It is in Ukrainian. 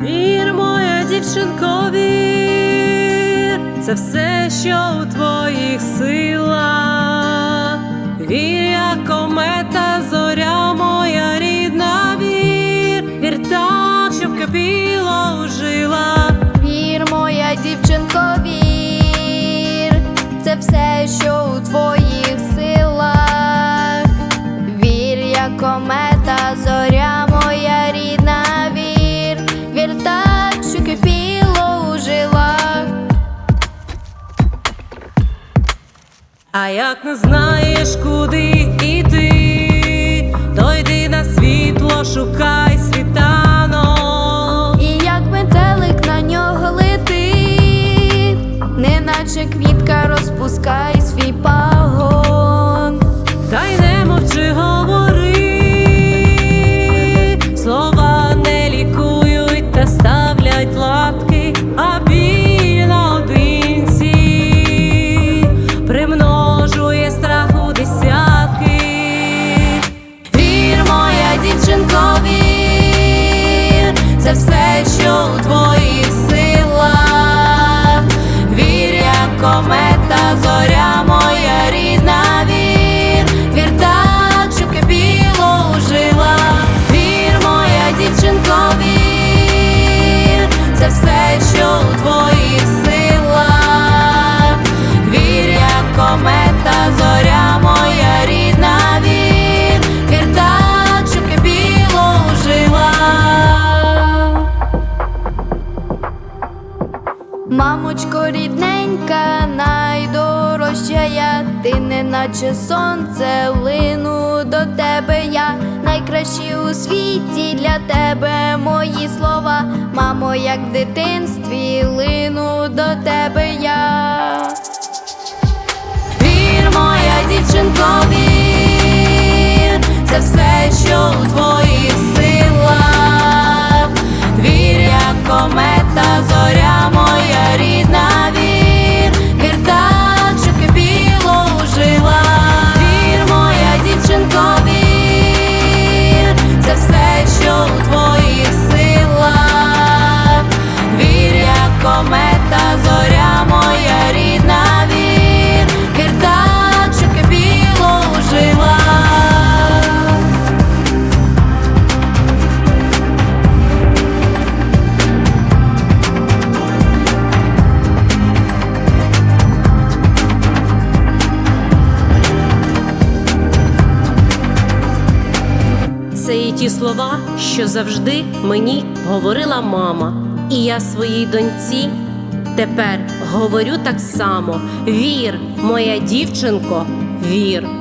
Вір, моя дівчинко, вір, це все, що у твоїх силах. Вір, як комета, А як не знаєш, куди йти, то йди на світло, шукай світанок. І як метелик на нього лети, неначе квітка розпускай свій пагон. Це все, що у твоїх силах. віря, комета, зоря Мамочко рідненька, найдорожча я, ти не наче сонце, лину до тебе. Я, найкращі у світі для тебе. Мої слова, мамо, як в дитинстві, лину до тебе. Я. Це і ті слова, що завжди мені говорила мама. І я своїй доньці тепер говорю так само: вір, моя дівчинко, вір.